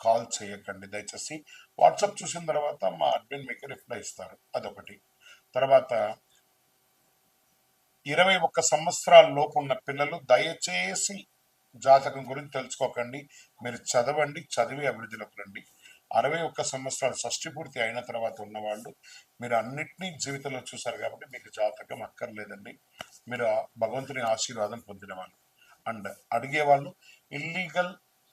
Call చేయకండి. దయచేసి WhatsApp చూసిన తర్వాత మా అడ్మిన్ మీకు రిప్లై ఇస్తారు. అదొకటి. తర్వాత ఇరవై ఒక్క సంవత్సరాల లోపు ఉన్న పిల్లలు దయచేసి జాతకం గురించి తెలుసుకోకండి. మీరు చదవండి చదివి అభివృద్ధిలోకి రండి. అరవై ఒక్క సంవత్సరాలు షష్టి పూర్తి అయిన తర్వాత ఉన్నవాళ్ళు మీరు అన్నిటినీ జీవితంలో చూశారు కాబట్టి మీకు జాతకం అక్కర్లేదండి. మీరు భగవంతుని ఆశీర్వాదం పొందిన వాళ్ళు. అండ్ అడిగేవాళ్ళు ఇల్లీగల్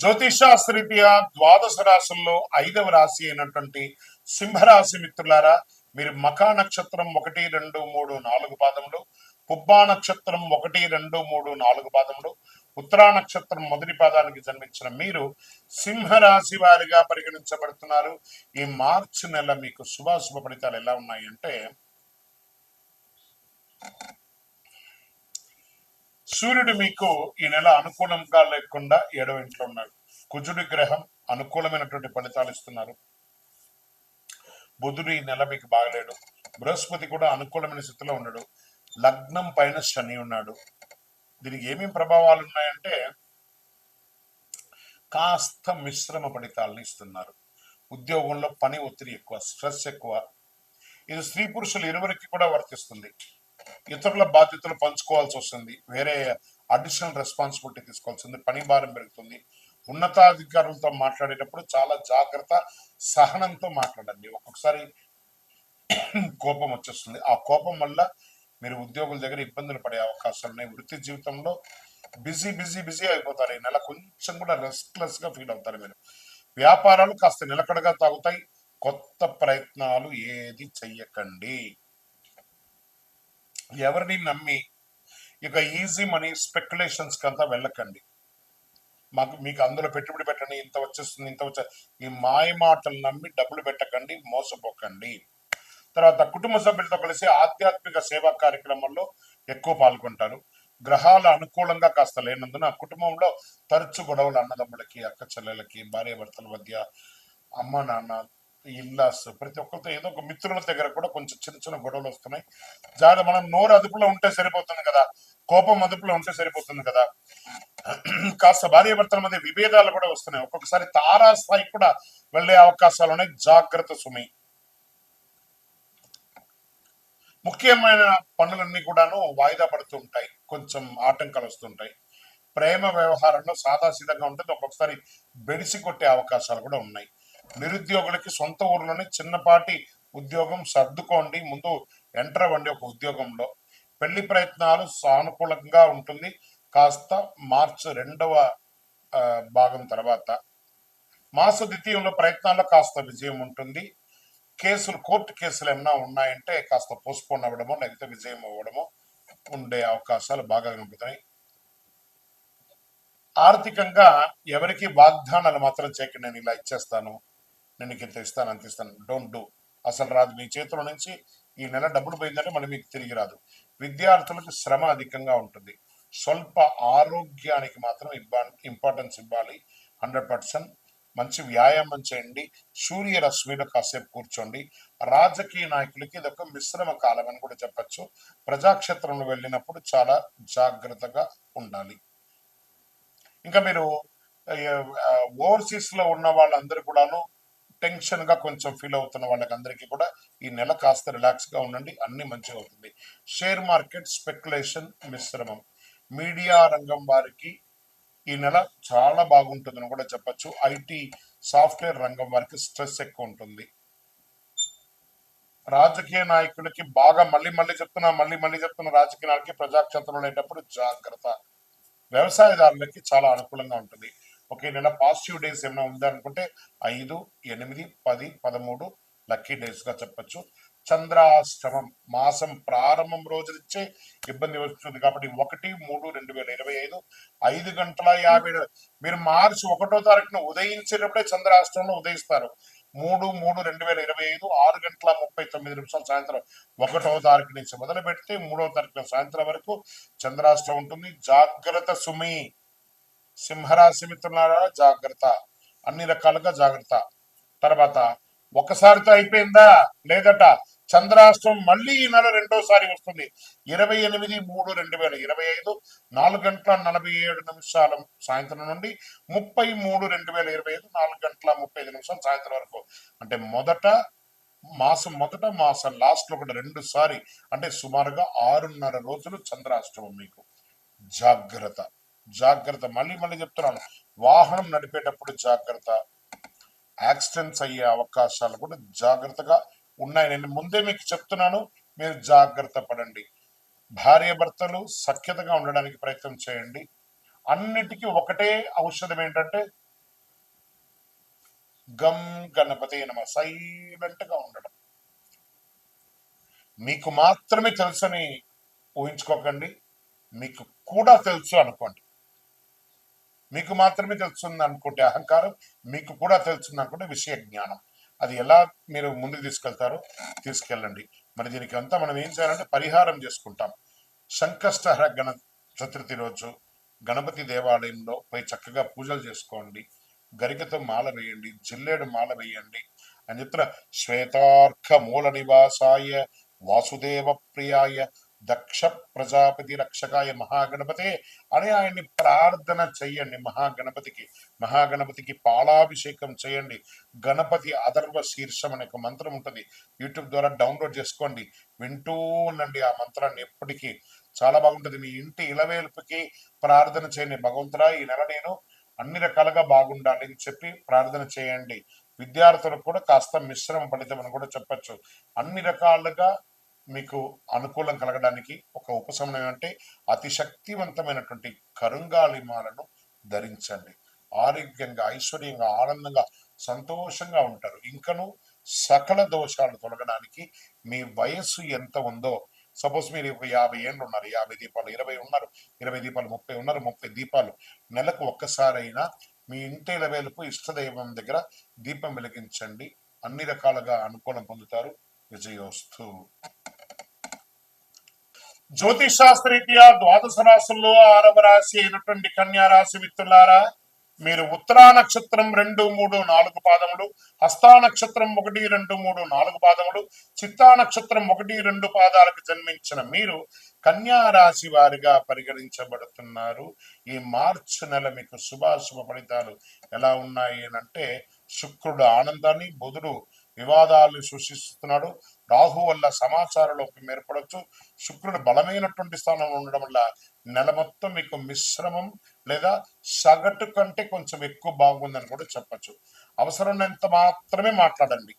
జ్యోతిషాస్త్రీత్యా ద్వాదశ రాశుల్లో ఐదవ రాశి అయినటువంటి సింహరాశి మిత్రులారా మీరు మఖా నక్షత్రం ఒకటి రెండు మూడు నాలుగు పాదములు పుబ్బా నక్షత్రం ఒకటి రెండు మూడు నాలుగు పాదములు ఉత్తరా నక్షత్రం మొదటి పాదానికి జన్మించిన మీరు సింహరాశి వారిగా పరిగణించబడుతున్నారు. ఈ మార్చి నెల మీకు శుభాశుభ ఫలితాలు ఎలా ఉన్నాయి అంటే సూర్యుడు మీకు ఈ నెల అనుకూలంగా లేకుండా ఏడవ ఇంట్లో ఉన్నాడు. కుజుడి గ్రహం అనుకూలమైనటువంటి ఫలితాలు ఇస్తున్నారు. బుధుడు ఈ నెల మీకు బాగలేడు. బృహస్పతి కూడా అనుకూలమైన స్థితిలో ఉన్నాడు. లగ్నం పైన శని ఉన్నాడు. దీనికి ఏమేమి ప్రభావాలు ఉన్నాయంటే కాస్త మిశ్రమ ఫలితాలను ఇస్తున్నారు. ఉద్యోగంలో పని ఒత్తిడి ఎక్కువ స్ట్రెస్ ఎక్కువ. ఇది స్త్రీ పురుషులు ఇరువురికి కూడా వర్తిస్తుంది. ఇతరుల బాధ్యతలు పంచుకోవాల్సి వస్తుంది. వేరే అడిషనల్ రెస్పాన్సిబిలిటీ తీసుకోవాల్సింది. పని భారం పెరుగుతుంది. ఉన్నతాధికారులతో మాట్లాడేటప్పుడు చాలా జాగ్రత్త సహనంతో మాట్లాడండి. ఒక్కొక్కసారి కోపం వచ్చేస్తుంది. ఆ కోపం వల్ల మీరు ఉద్యోగుల దగ్గర ఇబ్బందులు పడే అవకాశాలు ఉన్నాయి. వృత్తి జీవితంలో బిజీ బిజీ బిజీ అయిపోతారు. ఈ నెల కొంచెం కూడా రెస్ట్లెస్గా ఫీల్ అవుతారు మీరు. వ్యాపారాలు కాస్త నిలకడగా తాగుతాయి. కొత్త ప్రయత్నాలు ఏది చెయ్యకండి. ఎవరిని నమ్మి? ఇక ఈజీ మనీ స్పెక్యులేషన్స్ కంతా వెళ్ళకండి. మాకు మీకు అందులో పెట్టుబడి పెట్టండి ఇంత వచ్చేస్తుంది ఇంత వచ్చే ఈ మాయ మాటలు నమ్మి డబ్బులు పెట్టకండి మోసపోకండి. తర్వాత కుటుంబ సభ్యులతో కలిసి ఆధ్యాత్మిక సేవా కార్యక్రమాల్లో ఎక్కువ పాల్గొంటారు. గ్రహాల అనుకూలంగా కాస్త లేనందున కుటుంబంలో తరచు గొడవలు అన్నదమ్ములకి అక్క చెల్లెలకి భార్య భర్తల మధ్య అమ్మ నాన్న ఇల్లాస్. ప్రతి ఒక్కరితో ఏదో ఒక మిత్రుల దగ్గర కూడా కొంచెం చిన్న చిన్న గొడవలు వస్తున్నాయి. జాగ్రత్త మనం నోరు అదుపులో ఉంటే సరిపోతుంది కదా. కోపం అదుపులో ఉంటే సరిపోతుంది కదా. కాస్త భార్య భర్తల మధ్య విభేదాలు కూడా వస్తున్నాయి. ఒక్కొక్కసారి తారాస్థాయికి కూడా వెళ్ళే అవకాశాలు ఉన్నాయి. జాగ్రత్త సుమి. ముఖ్యమైన పనులన్నీ కూడాను వాయిదా పడుతూ ఉంటాయి. కొంచెం ఆటంకాలు వస్తుంటాయి. ప్రేమ వ్యవహారంలో సాదాసీదంగా ఉంటుంది. ఒక్కొక్కసారి బెడిసి కొట్టే అవకాశాలు కూడా ఉన్నాయి. నిరుద్యోగులకి సొంత ఊర్లోనే చిన్నపాటి ఉద్యోగం సర్దుకోండి. ముందు ఎంటర్ అవ్వండి ఒక ఉద్యోగంలో. పెళ్ళి ప్రయత్నాలు సానుకూలంగా ఉంటుంది. కాస్త మార్చ్ రెండవ భాగం తర్వాత. మాస ద్వితీయంలో ప్రయత్నాల్లో కాస్త విజయం ఉంటుంది. కేసులు కోర్టు కేసులు ఏమైనా ఉన్నాయంటే కాస్త పోస్ట్పోన్ అవ్వడమో లేకపోతే విజయం అవ్వడమో ఉండే అవకాశాలు బాగా కనబడుతాయి ఆర్థికంగా ఎవరికి వాగ్దానాలు మాత్రం చేయకండి నేను ఇలా ఇచ్చేస్తాను. నేను నీకు ఇంత ఇస్తాను అంత ఇస్తాను. డోంట్ డూ అసలు రాదు. మీ చేతిలో నుంచి ఈ నెల డబ్బులు పోయిందంటే మళ్ళీ మీకు తిరిగి రాదు. విద్యార్థులకు శ్రమ అధికంగా ఉంటుంది. స్వల్ప ఆరోగ్యానికి మాత్రం ఇబ్బా ఇంపార్టెన్స్ ఇవ్వాలి. హండ్రెడ్ పర్సెంట్ మంచి వ్యాయామం చేయండి. సూర్య రశ్మిలో కాసేపు కూర్చోండి. రాజకీయ నాయకులకి ఇది ఒక మిశ్రమ కాలం అని కూడా చెప్పచ్చు. ప్రజాక్షేత్రంలో వెళ్ళినప్పుడు చాలా జాగ్రత్తగా ఉండాలి. ఇంకా మీరు ఓవర్సీస్లో ఉన్న వాళ్ళందరూ కూడాను టెన్షన్గా కొంచెం ఫీల్ అవుతున్న వాళ్ళకి అందరికీ కూడా ఈ నెల కాస్త రిలాక్స్గా ఉండండి అన్ని మంచిగా అవుతుంది. షేర్ మార్కెట్ స్పెక్యులేషన్ మిశ్రమం. మీడియా రంగం వారికి ఈ నెల చాలా బాగుంటుందని కూడా చెప్పచ్చు. ఐటీ సాఫ్ట్వేర్ రంగం వారికి స్ట్రెస్ ఎక్కువ ఉంటుంది. రాజకీయ నాయకులకి బాగా మళ్ళీ మళ్ళీ చెప్తున్నా మళ్ళీ మళ్ళీ చెప్తున్న రాజకీయ నాయకులకి ప్రజాక్షేత్రంలో ఉండేటప్పుడు జాగ్రత్త. వ్యవసాయదారులకి చాలా అనుకూలంగా ఉంటుంది. ఒకే నెల పాజిటివ్ డేస్ ఏమైనా ఉందా అనుకుంటే ఐదు ఎనిమిది పది పదమూడు లక్కీ డేస్గా చెప్పచ్చు. చెప్పొచ్చు చంద్రాష్టమం మాసం ప్రారంభం రోజు నుంచే ఇబ్బంది వస్తుంది కాబట్టి ఒకటి మూడు రెండు వేల ఇరవై ఐదు ఐదు గంటల యాభై మీరు మార్చి ఒకటో తారీఖున ఉదయించేటప్పుడే చంద్రాష్టమంలో ఉదయిస్తారు. మూడు మూడు రెండు వేల ఇరవై ఐదు ఆరు గంటల ముప్పై తొమ్మిది నిమిషాలు సాయంత్రం ఒకటో తారీఖు నుంచి మొదలు పెడితే మూడో తారీఖున సాయంత్రం వరకు చంద్రాష్టం ఉంటుంది. జాగ్రత్త సుమి! సింహరాశి మిత్రులారా జాగ్రత్త. అన్ని రకాలుగా జాగ్రత్త. తర్వాత ఒకసారితో అయిపోయిందా? లేదట. చంద్రాష్టం మళ్ళీ ఈ నెల రెండోసారి వస్తుంది. ఇరవై ఎనిమిది మూడు రెండు వేల ఇరవై ఐదు నాలుగు గంటల నలభై ఏడు నిమిషాల సాయంత్రం నుండి ముప్పై మూడు రెండు వేల ఇరవై ఐదు నాలుగు గంటల ముప్పై ఐదు నిమిషాలు సాయంత్రం వరకు. అంటే మొదట మాసం మొదట మాసం లాస్ట్ ఒకటి కూడా రెండు సారి అంటే సుమారుగా ఆరున్నర రోజులు చంద్రాష్టమం మీకు. జాగ్రత్త. జాగ్రత్త. మళ్ళీ మళ్ళీ చెప్తున్నాను. వాహనం నడిపేటప్పుడు జాగ్రత్త. యాక్సిడెంట్స్ అయ్యే అవకాశాలు కూడా జాగ్రత్తగా ఉన్నాయి. నేను ముందే మీకు చెప్తున్నాను మీరు జాగ్రత్త పడండి. భార్య భర్తలు సఖ్యతగా ఉండడానికి ప్రయత్నం చేయండి. అన్నిటికీ ఒకటే ఔషధం ఏంటంటే గమ్ గణపతి నమ సైలెంట్గా ఉండడం మీకు మాత్రమే తెలుసని ఊహించుకోకండి. మీకు కూడా తెలుసు అనుకోండి. మీకు మాత్రమే తెలుస్తుంది అనుకుంటే అహంకారం మీకు కూడా తెలుస్తుంది అనుకుంటే విషయ జ్ఞానం. అది ఎలా మీరు ముందుకు తీసుకెళ్తారో తీసుకెళ్ళండి. మరి దీనికి అంతా మనం ఏం చేయాలంటే పరిహారం చేసుకుంటాం. సంకష్టహర గణ చతుర్థి రోజు గణపతి దేవాలయంలో పోయి చక్కగా పూజలు చేసుకోండి. గరికతో మాల వేయండి జిల్లేడు మాల వేయండి. అని చెప్తున్న శ్వేతార్క మూల నివాసాయ వాసుదేవ ప్రియాయ దక్ష ప్రజాపతి రక్షకాయ మహాగణపతే అని ఆయన్ని ప్రార్థన చెయ్యండి మహాగణపతికి. మహాగణపతికి పాలాభిషేకం చేయండి. గణపతి అదర్వ శీర్షం అనే ఒక మంత్రం ఉంటుంది. యూట్యూబ్ ద్వారా డౌన్లోడ్ చేసుకోండి. వింటూ ఉండండి ఆ మంత్రాన్ని ఎప్పటికీ. చాలా బాగుంటుంది. మీ ఇంటి ఇలవేల్పుకి ప్రార్థన చేయండి. భగవంతుడా ఈ నెల నేను అన్ని రకాలుగా బాగుండాలి అని చెప్పి ప్రార్థన చేయండి. విద్యార్థులకు కూడా కాస్త మిశ్రమ ఫలితం అని కూడా చెప్పొచ్చు. అన్ని రకాలుగా మీకు అనుకూలం కలగడానికి ఒక ఉపశమనం అంటే అతి శక్తివంతమైనటువంటి కరుంగాలిమాలను ధరించండి. ఆరోగ్యంగా ఐశ్వర్యంగా ఆనందంగా సంతోషంగా ఉంటారు. ఇంకను సకల దోషాలు తొలగడానికి మీ వయస్సు ఎంత ఉందో సపోజ్ మీరు ఒక యాభై ఏళ్ళు ఉన్నారు యాభై దీపాలు ఇరవై ఉన్నారు ఇరవై దీపాలు ముప్పై ఉన్నారు ముప్పై దీపాలు నెలకు ఒక్కసారైనా మీ ఇంటి వేలుపు ఇష్టదైవం దగ్గర దీపం వెలిగించండి. అన్ని రకాలుగా అనుకూలం పొందుతారు. విజయోస్తు. జ్యోతిష్ శాస్త్రరీత్యా ద్వాదశ రాశుల్లో ఆరవ రాశి అయినటువంటి కన్యా రాశి మిత్రులారా మీరు ఉత్తరా నక్షత్రం రెండు మూడు నాలుగు పాదములు హస్తా నక్షత్రం ఒకటి రెండు మూడు నాలుగు పాదములు చిత్తా నక్షత్రం ఒకటి రెండు పాదాలకు జన్మించిన మీరు కన్యా రాశి వారిగా పరిగణించబడుతున్నారు. ఈ మార్చి నెల మీకు శుభాశుభ ఫలితాలు ఎలా ఉన్నాయి అని అంటే శుక్రుడు ఆనందాన్ని బుధుడు వివాదాలు సృష్టిస్తున్నాడు. రాహు వల్ల సమాచార లోపం ఏర్పడవచ్చు శుక్రుడు బలమైనటువంటి స్థానంలో ఉండడం వల్ల నెల మొత్తం మీకు మిశ్రమం లేదా సగటు కంటే కొంచెం ఎక్కువ బాగుందని కూడా చెప్పచ్చు. అవసరమైనంత మాత్రమే మాట్లాడండి.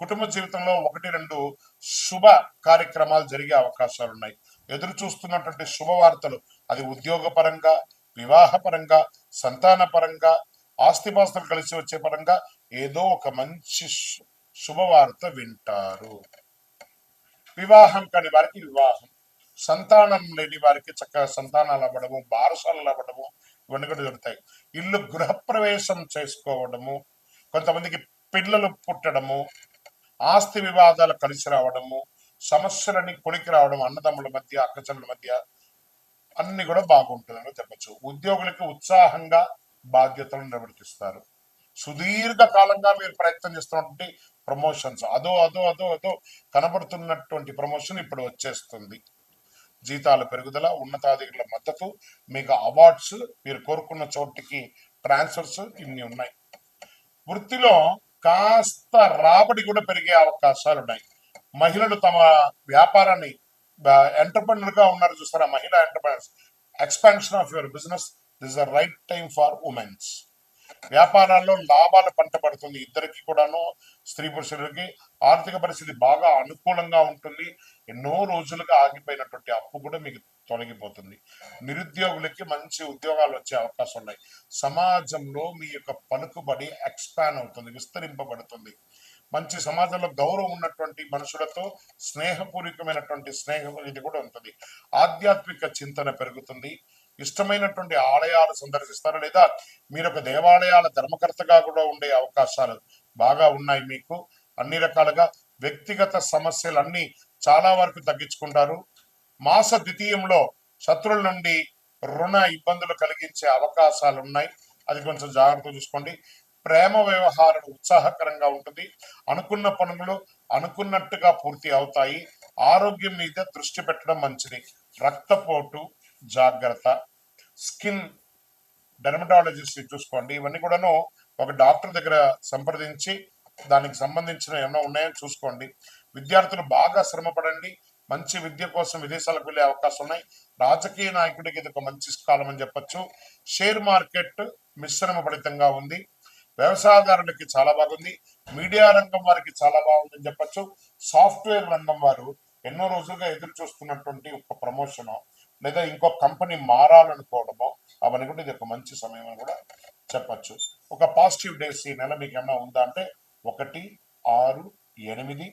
కుటుంబ జీవితంలో ఒకటి రెండు శుభ కార్యక్రమాలు జరిగే అవకాశాలు ఉన్నాయి. ఎదురు చూస్తున్నటువంటి శుభవార్తలు అది ఉద్యోగపరంగా వివాహపరంగా సంతాన పరంగా ఆస్తిపాస్తులు కలిసి వచ్చే పరంగా ఏదో ఒక మంచి శుభవార్త వింటారు. వివాహం కాని వారికి వివాహం. సంతానం లేని వారికి చక్కగా సంతానాలు అవ్వడము బారసాలు అవ్వడము ఇవన్నీ కూడా జరుగుతాయి. ఇల్లు గృహప్రవేశం చేసుకోవడము కొంతమందికి పిల్లలు పుట్టడము ఆస్తి వివాదాలు కలిసి రావడము సమస్యలని కొలికి రావడం అన్నదమ్ముల మధ్య అక్కచెల్లుల మధ్య అన్ని కూడా బాగుంటుందని చెప్పచ్చు. ఉద్యోగులకి ఉత్సాహంగా బాధ్యతలు నిర్వర్తిస్తారు. సుదీర్ఘ కాలంగా మీరు ప్రయత్నం చేస్తున్నటువంటి ప్రమోషన్స్. అదో అదో అదో అదో కనబడుతున్నటువంటి ప్రమోషన్ ఇప్పుడు వచ్చేస్తుంది. జీతాల పెరుగుదల ఉన్నతాధికారుల మద్దతు మీకు అవార్డ్స్ మీరు కోరుకున్న చోటికి ట్రాన్స్ఫర్స్ ఇన్ని ఉన్నాయి. వృత్తిలో కాస్త రాబడి కూడా పెరిగే అవకాశాలు ఉన్నాయి. మహిళలు తమ వ్యాపారాన్ని ఎంటర్ప్రినర్ ఉన్నారు చూస్తారా మహిళా entrepreneurs. Expansion of your business. This the right time for womens. వ్యాపారాల్లో లాభాలు పంట పడుతుంది. ఇద్దరికి కూడాను స్త్రీ పురుషులకి ఆర్థిక పరిస్థితి బాగా అనుకూలంగా ఉంటుంది. ఎన్నో రోజులుగా ఆగిపోయినటువంటి అప్పు కూడా మీకు తొలగిపోతుంది. నిరుద్యోగులకి మంచి ఉద్యోగాలు వచ్చే అవకాశం ఉన్నాయి. సమాజంలో మీ యొక్క పలుకుబడి ఎక్స్పాన్ అవుతుంది విస్తరింపబడుతుంది. మంచి సమాజంలో గౌరవం ఉన్నటువంటి మనుషులతో స్నేహపూర్వకమైనటువంటి స్నేహం ఇది కూడా ఉంటుంది. ఆధ్యాత్మిక చింతన పెరుగుతుంది. ఇష్టమైనటువంటి ఆలయాలు సందర్శిస్తారు లేదా మీరు ఒక దేవాలయాల ధర్మకర్తగా కూడా ఉండే అవకాశాలు బాగా ఉన్నాయి మీకు? అన్ని రకాలుగా వ్యక్తిగత సమస్యలన్నీ చాలా వరకు తగ్గించుకుంటారు. మాస ద్వితీయంలో శత్రువుల నుండి రుణ ఇబ్బందులు కలిగించే అవకాశాలు ఉన్నాయి అది కొంచెం జాగ్రత్త చూసుకోండి. ప్రేమ వ్యవహారం ఉత్సాహకరంగా ఉంటుంది. అనుకున్న పనులు అనుకున్నట్టుగా పూర్తి అవుతాయి. ఆరోగ్యం మీద దృష్టి పెట్టడం మంచిది. రక్తపోటు జాగ్రత్త. స్కిన్ డెర్మటాలజిస్ట్ చూసుకోండి. ఇవన్నీ కూడాను ఒక డాక్టర్ దగ్గర సంప్రదించి దానికి సంబంధించిన ఏమైనా ఉన్నాయని చూసుకోండి. విద్యార్థులు బాగా శ్రమ పడండి. మంచి విద్య కోసం విదేశాలకు వెళ్ళే అవకాశం ఉన్నాయి. రాజకీయ నాయకుడికి ఇది ఒక మంచి కాలం అని చెప్పొచ్చు. షేర్ మార్కెట్ మిశ్రమ ఫలితంగా ఉంది. వ్యవసాయదారులకి చాలా బాగుంది. మీడియా రంగం వారికి చాలా బాగుందని చెప్పొచ్చు. సాఫ్ట్వేర్ రంగం వారు ఎన్నో రోజులుగా ఎదురు చూస్తున్నటువంటి ఒక ప్రమోషన్. లేదా ఇంకో కంపెనీ మారాలనుకోవడమో అవన్నీ కూడా ఇది ఒక మంచి సమయం అని కూడా చెప్పచ్చు. ఒక పాజిటివ్ డేస్ ఈ నెల మీకు ఏమైనా ఉందా అంటే ఒకటి ఆరు ఎనిమిది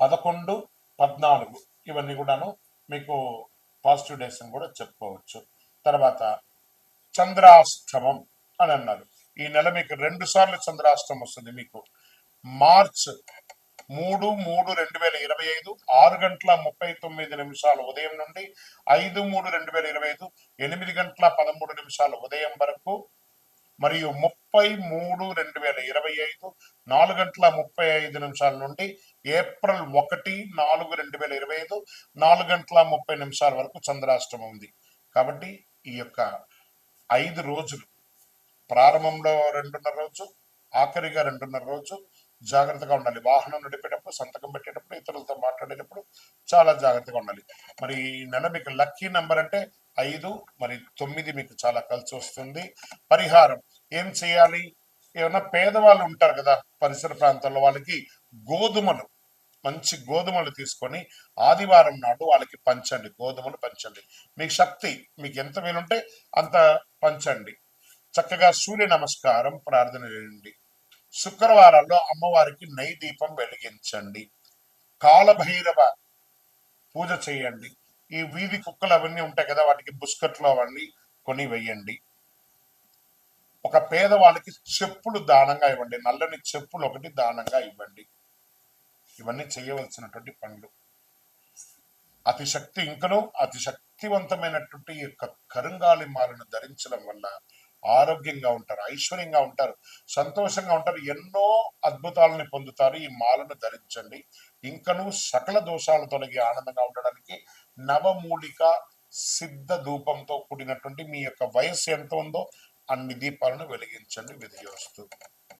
పదకొండు పద్నాలుగు ఇవన్నీ కూడాను మీకు పాజిటివ్ డేస్ అని కూడా చెప్పుకోవచ్చు. తర్వాత చంద్రాష్టమం అని అన్నారు. ఈ నెల మీకు రెండు సార్లు చంద్రాష్టమం వస్తుంది మీకు. మార్చ్ మూడు మూడు రెండు వేల ఇరవై ఐదు ఆరు గంటల ముప్పై తొమ్మిది నిమిషాలు ఉదయం నుండి ఐదు మూడు రెండు వేల ఇరవై ఐదు ఎనిమిది గంటల పదమూడు నిమిషాలు ఉదయం వరకు మరియు ముప్పై మూడు రెండు వేల ఇరవై ఐదు నాలుగు గంటల ముప్పై ఐదు నిమిషాల నుండి ఏప్రిల్ ఒకటి నాలుగు రెండు వేల ఇరవై ఐదు నాలుగు గంటల ముప్పై నిమిషాల వరకు చంద్రాష్టమం ఉంది. కాబట్టి ఈ యొక్క ఐదు రోజులు ప్రారంభంలో రెండున్నర రోజు ఆఖరిగా రెండున్నర రోజు జాగ్రత్తగా ఉండాలి. వాహనం నడిపేటప్పుడు సంతకం పెట్టేటప్పుడు ఇతరులతో మాట్లాడేటప్పుడు చాలా జాగ్రత్తగా ఉండాలి. మరి ఈ నెల మీకు లక్కీ నెంబర్ అంటే ఐదు మరి తొమ్మిది మీకు చాలా కలిసి వస్తుంది. పరిహారం ఏం చేయాలి? ఏమైనా పేదవాళ్ళు ఉంటారు కదా పరిసర ప్రాంతాల్లో వాళ్ళకి గోధుమలు మంచి గోధుమలు తీసుకొని ఆదివారం నాడు వాళ్ళకి పంచండి గోధుమలు పంచండి. మీకు శక్తి మీకు ఎంత వీలుంటే అంత పంచండి. చక్కగా సూర్య నమస్కారం ప్రార్థన చేయండి. శుక్రవారాల్లో అమ్మవారికి నెయ్యి దీపం వెలిగించండి. కాలభైరవ పూజ చేయండి. ఈ వీధి కుక్కలు అవన్నీ ఉంటాయి కదా వాటికి బుస్కట్లు అవన్నీ కొని వెయ్యండి ఒక పేదవాళ్ళకి చెప్పులు దానంగా ఇవ్వండి. నల్లని చెప్పులు ఒకటి దానంగా ఇవ్వండి. ఇవన్నీ చేయవలసినటువంటి పనులు. అతి శక్తి ఇంకను అతి శక్తివంతమైనటువంటి ఈ యొక్క కరుంగాలి మాలను ధరించడం వల్ల ఆరోగ్యంగా ఉంటారు ఐశ్వర్యంగా ఉంటారు సంతోషంగా ఉంటారు. ఎన్నో అద్భుతాలని పొందుతారు. ఈ మాలను ధరించండి. ఇంకను సకల దోషాలు తొలగి ఆనందంగా ఉండడానికి నవమూలిక సిద్ధ ధూపంతో కూడినటువంటి మీ యొక్క వయస్సు ఎంత ఉందో అన్ని దీపాలను వెలిగించండి. విధియోస్తూ